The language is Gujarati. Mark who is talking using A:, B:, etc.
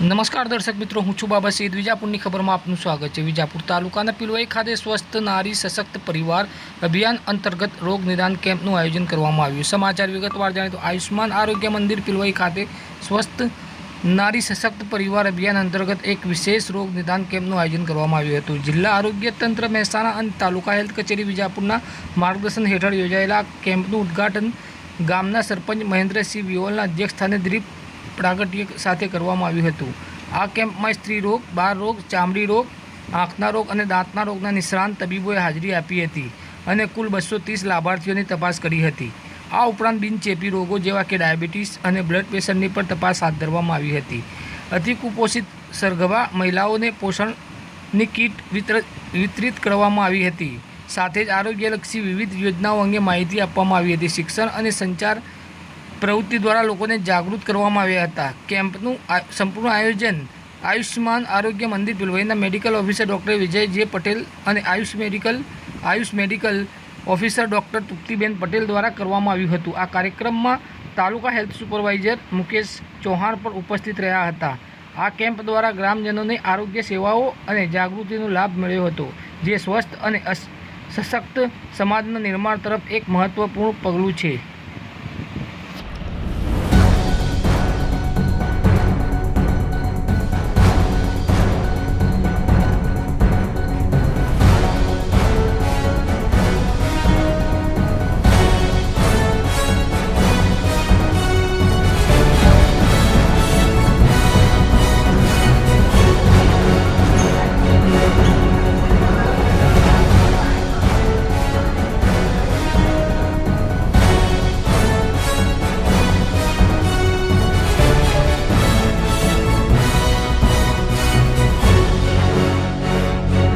A: નમસ્કાર દર્શક મિત્રો, હું છું બાબા સૈદ વિજાપુરની ખબરમાં આપનું સ્વાગત છે. વિજાપુર તાલુકાના પિલવાઈ ખાતે સ્વસ્થ નારી સશક્ત પરિવાર અભિયાન અંતર્ગત રોગ નિદાન કેમ્પનું આયોજન કરવામાં આવ્યું. સમાચાર વિગતવાર જાણે તો આયુષ્માન આરોગ્ય મંદિર પિલવાઈ ખાતે સ્વસ્થ નારી સશક્ત પરિવાર અભિયાન અંતર્ગત એક વિશેષ રોગ નિદાન કેમ્પનું આયોજન કરવામાં આવ્યું હતું. જિલ્લા આરોગ્ય તંત્ર મહેસાણા અને તાલુકા હેલ્થ કચેરી વિજાપુરના માર્ગદર્શન હેઠળ યોજાયેલા કેમ્પનું ઉદ્ઘાટન ગામના સરપંચ મહેન્દ્રસિંહ વિયોલના અધ્યક્ષસ્થાને દીપ પ્રાગટ્ય સાથે કરવામાં આવ્યું હતું. આ કેમ્પમાં સ્ત્રી રોગ, બાળ રોગ, ચામડી રોગ, આંખના રોગ અને દાંતના રોગના નિષ્ણાંત તબીબોએ હાજરી આપી હતી અને કુલ બસો ત્રીસ લાભાર્થીઓની તપાસ કરી હતી. આ ઉપરાંત બિનચેપી રોગો જેવા કે ડાયાબિટીસ અને બ્લડ પ્રેશરની પણ તપાસ હાથ ધરવામાં આવી હતી. અતિકુપોષિત સરગવા મહિલાઓને પોષણની કીટ વિતર, વિતરિત કરવામાં આવી હતી. સાથે જ આરોગ્યલક્ષી વિવિધ યોજનાઓ અંગે માહિતી આપવામાં આવી હતી. શિક્ષણ અને સંચાર પ્રવૃત્તિ દ્વારા લોકોને જાગૃત કરવામાં આવ્યા હતા. કેમ્પનું સંપૂર્ણ આયોજન Ayushman Arogya Mandir પિલવાઈના medical officer doctor Vijay J Patel અને Ayush medical Ayush medical officer doctor Triptiben Patel દ્વારા કરવામાં આવ્યું હતું. આ કાર્યક્રમમાં તાલુકા હેલ્થ સુપરવાઇઝર મુકેશ ચૌહાણ પણ ઉપસ્થિત રહ્યા હતા. આ કેમ્પ દ્વારા ગ્રામજનોને આરોગ્ય સેવાઓ અને જાગૃતિનો લાભ મળ્યો હતો, જે સ્વસ્થ અને સશક્ત સમાજના નિર્માણ તરફ એક મહત્વપૂર્ણ પગલું છે.